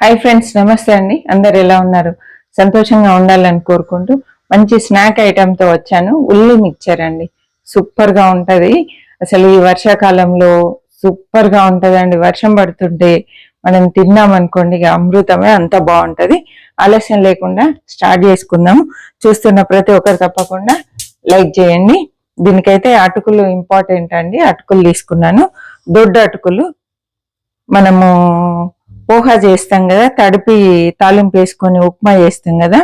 Hi friends నమస్తే అండి. అందరు ఎలా ఉన్నారు? సంతోషంగా ఉండాలని కోరుకుంటూ మంచి స్నాక్ ఐటెంతో వచ్చాను. ఉల్లి మిక్చర్ అండి. సూపర్గా ఉంటుంది. అసలు ఈ వర్షాకాలంలో సూపర్గా ఉంటుందండి. వర్షం పడుతుంటే మనం తిన్నామనుకోండి ఇక అమృతమే అంత బాగుంటుంది. ఆలస్యం లేకుండా స్టార్ట్ చేసుకుందాము చూస్తున్న ప్రతి ఒక్కరు తప్పకుండా లైక్ చేయండి. దీనికైతే అటుకులు ఇంపార్టెంట్ అండి. అటుకులు తీసుకున్నాను. దొడ్డు అటుకులు మనము పోహా చేస్తాం కదా తడిపి తాలింపు వేసుకొని ఉప్మా చేస్తాం కదా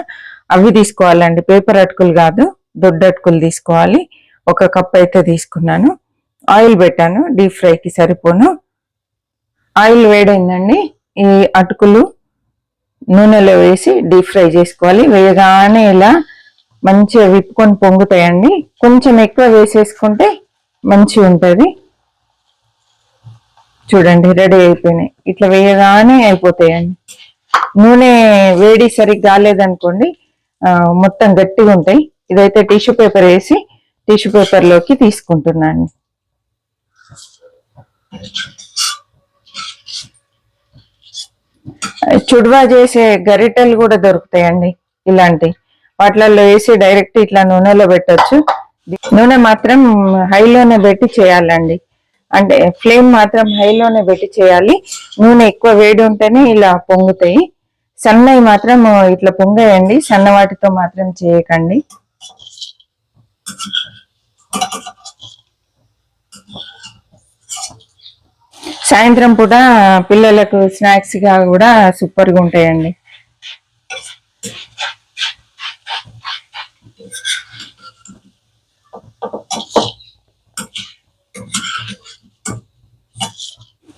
అవి తీసుకోవాలండి. పేపర్ అటుకులు కాదు దొడ్డు అటుకులు తీసుకోవాలి. ఒక కప్ అయితే తీసుకున్నాను. ఆయిల్ పెట్టాను డీప్ ఫ్రైకి సరిపోను. ఆయిల్ వేడైందండి. ఈ అటుకులు నూనెలో వేసి డీప్ ఫ్రై చేసుకోవాలి. వేయగానే ఇలా మంచిగా విప్పుకొని పొంగుతాయండి. కొంచెం ఎక్కువ వేసేసుకుంటే మంచిగా ఉంటుంది చూడండి రెడీ అయిపోయినాయి. ఇట్లా వేయగానే అయిపోతాయండి. నూనె వేడి సరిగ్గా కాలేదనుకోండి మొత్తం గట్టిగా ఉంటాయి. ఇదైతే టిష్యూ పేపర్ వేసి టిష్యూ పేపర్లోకి తీసుకుంటున్నాను. చుడువా చేసే గరిటెలు కూడా దొరుకుతాయండి ఇలాంటి. వాటిలలో వేసి డైరెక్ట్ ఇట్లా నూనెలో పెట్టచ్చు. నూనె మాత్రం హైలోనే పెట్టి చేయాలండి. అంటే ఫ్లేమ్ మాత్రం హైలోనే పెట్టి చేయాలి. నూనె ఎక్కువ వేడి ఉంటేనే ఇలా పొంగుతాయి. సన్నవి మాత్రం ఇట్లా పొంగేయండి. సన్న వాటితో మాత్రం చేయకండి. సాయంత్రం పూట పిల్లలకు స్నాక్స్గా కూడా సూపర్గా ఉంటాయండి.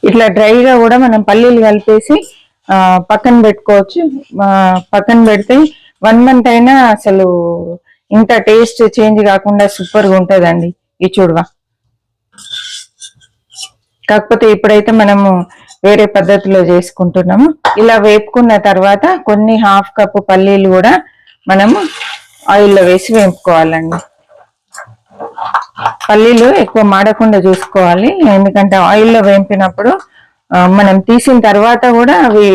ఇట్లా డ్రైగా కూడా మనం పల్లీలు కలిపేసి పక్కన పెట్టుకోవచ్చు. పక్కన పెడితే వన్ మంత్ అయినా అసలు ఇంత టేస్ట్ చేంజ్ కాకుండా సూపర్గా ఉంటుందండి ఈ చూడవా. కాకపోతే ఇప్పుడైతే మనము వేరే పద్ధతిలో చేసుకుంటున్నాము. ఇలా వేపుకున్న తర్వాత కొన్ని హాఫ్ కప్ పల్లీలు కూడా మనము ఆయిల్లో వేసి వేపుకోవాలండి. పల్లీలు ఎక్కువ మాడకుండా చూసుకోవాలి. ఎందుకంటే ఆయిల్లో వేంపినప్పుడు మనం తీసిన తర్వాత కూడా అవి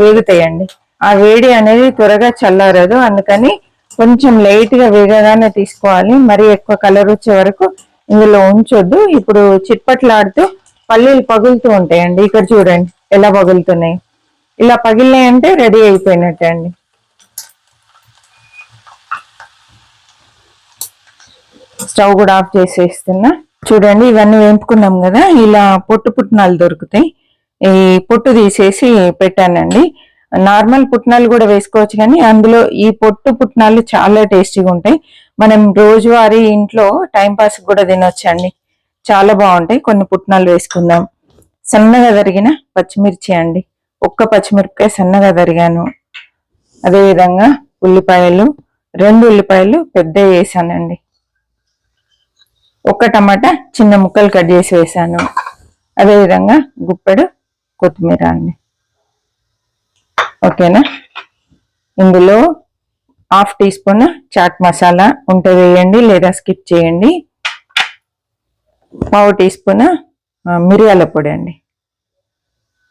వేగుతాయండి. ఆ వేడి అనేది త్వరగా చల్లారదు. అందుకని కొంచెం లైట్గా వేగగానే తీసుకోవాలి. మరి ఎక్కువ కలర్ వచ్చే వరకు ఇందులో ఉంచొద్దు. ఇప్పుడు చిట్పట్లాడుతూ పల్లీలు పగులుతూ ఉంటాయండి. ఇక్కడ చూడండి ఎలా పగులుతున్నాయి. ఇలా పగిలినాయంటే రెడీ అయిపోయినట్టే అండి స్టవ్ కూడా ఆఫ్ చేసేస్తున్నా. చూడండి ఇవన్నీ వేపుకున్నాం కదా ఇలా పొట్టు పుట్నాలు దొరుకుతాయి. ఈ పొట్టు తీసేసి పెట్టానండి. నార్మల్ పుట్నాలు కూడా వేసుకోవచ్చు కానీ అందులో ఈ పొట్టు పుట్నాలు చాలా టేస్టీగా ఉంటాయి. మనం రోజువారీ ఇంట్లో టైంపాస్ కూడా తినొచ్చండి. చాలా బాగుంటాయి. కొన్ని పుట్నాలు వేసుకుందాం. సన్నగా తరిగిన పచ్చిమిర్చి అండి. ఒక్క పచ్చిమిరపకాయ సన్నగా తరిగాను. అదేవిధంగా ఉల్లిపాయలు రెండు ఉల్లిపాయలు పెద్ద వేసానండి. ఒక టమాటా చిన్న ముక్కలు కట్ చేసి వేసాను. అదేవిధంగా గుప్పెడు కొత్తిమీర అండి. ఓకేనా? ఇందులో half teaspoon chaat masala ఉంటే వేయండి లేదా స్కిప్ చేయండి. పావు టీ స్పూన్ మిరియాల పొడి అండి.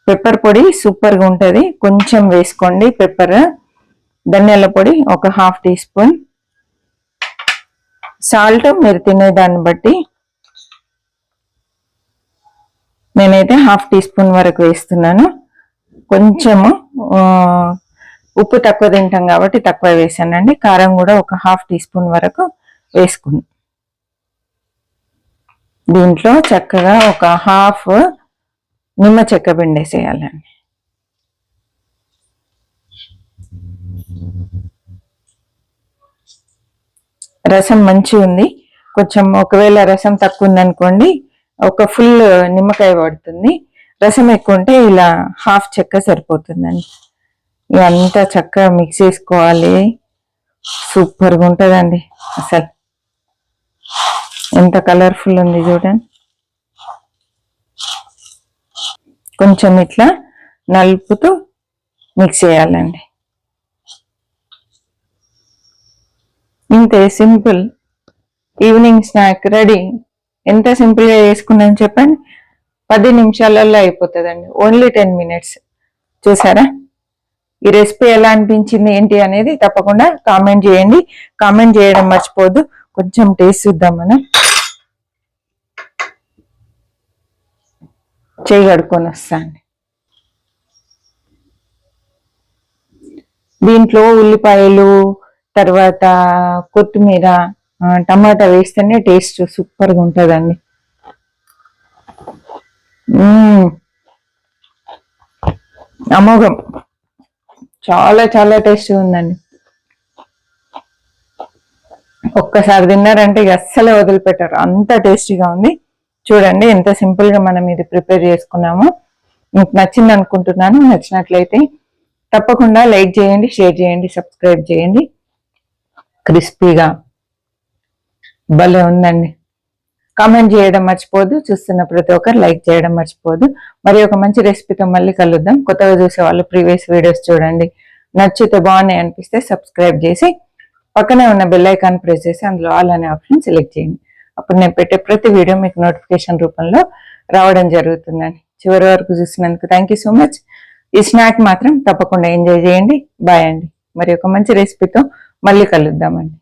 పెప్పర్ పొడి సూపర్గా ఉంటుంది. కొంచెం వేసుకోండి పెప్పర్. ధనియాల పొడి ఒక హాఫ్ టీ స్పూన్. సాల్ట్ మీరు తినే దాన్ని బట్టి నేనైతే హాఫ్ టీ స్పూన్ వరకు వేస్తున్నాను. కొంచెము ఉప్పు తక్కువ తింటాం కాబట్టి తక్కువ వేసానండి. కారం కూడా ఒక హాఫ్ టీ స్పూన్ వరకు వేసుకుంది దీంట్లో చక్కగా ఒక హాఫ్ నిమ్మ చెక్క పిండేసేయాలండి. రసం మంచిగా ఉంది. కొంచెం ఒకవేళ రసం తక్కువ ఉందనుకోండి ఒక ఫుల్ నిమ్మకాయ పడుతుంది రసం ఎక్కువ ఉంటే ఇలా హాఫ్ చెక్క సరిపోతుందండి. ఇవంతా చక్కగా మిక్స్ చేసుకోవాలి. సూపర్గా ఉంటుందండి అసలు. ఎంత కలర్ఫుల్ ఉంది చూడండి. కొంచెం ఇట్లా నలుపుతూ మిక్స్ చేయాలండి. ఇంతే సింపుల్. Evening snack ready. ఎంత సింపుల్గా చేసుకున్నాను చెప్పండి? పది నిమిషాలలో అయిపోతుందండి. Only ten minutes. చూసారా? ఈ రెసిపీ ఎలా అనిపించింది ఏంటి అనేది తప్పకుండా కామెంట్ చేయండి. కామెంట్ చేయడం మర్చిపోద్దు కొంచెం టేస్ట్ చూద్దాం మనం. చేయి కడుక్కొని వస్తాను. దీంట్లో ఉల్లిపాయలు తర్వాత కొత్తిమీర టమాటా వేస్తేనే టేస్ట్ సూపర్గా ఉంటుందండి. అమోఘం. చాలా చాలా టేస్ట్ ఉందండి. ఒక్కసారి తిన్నారంటే ఇక అస్సలే వదిలిపెట్టారు. అంత టేస్టీగా ఉంది. చూడండి ఎంత సింపుల్గా మనం ఇది ప్రిపేర్ చేసుకున్నామో. మీకు నచ్చింది అనుకుంటున్నాను నచ్చినట్లయితే తప్పకుండా లైక్ చేయండి షేర్ చేయండి సబ్స్క్రైబ్ చేయండి. క్రిస్పీగా. భలే ఉందండి. కామెంట్ చేయడం మర్చిపోదు చూస్తున్న ప్రతి ఒక్కరు లైక్ చేయడం మర్చిపోదు. మరి ఒక మంచి రెసిపీతో మళ్ళీ కలుద్దాం. కొత్తగా చూసే వాళ్ళు ప్రీవియస్ వీడియోస్ చూడండి. నచ్చితే బాగున్నాయి అనిపిస్తే సబ్స్క్రైబ్ చేసి పక్కనే ఉన్న బెల్ ఐకాన్ ప్రెస్ చేసి అందులో ఆల్ అనే ఆప్షన్ సెలెక్ట్ చేయండి. అప్పుడు నేను పెట్టే ప్రతి వీడియో మీకు నోటిఫికేషన్ రూపంలో రావడం జరుగుతుందండి చివరి వరకు చూసినందుకు థ్యాంక్ యూ సో మచ్ ఈ స్నాక్ మాత్రం తప్పకుండా ఎంజాయ్ చేయండి. బాయ్ అండి. మరి ఒక మంచి రెసిపీతో మళ్ళీ కలుద్దామండి.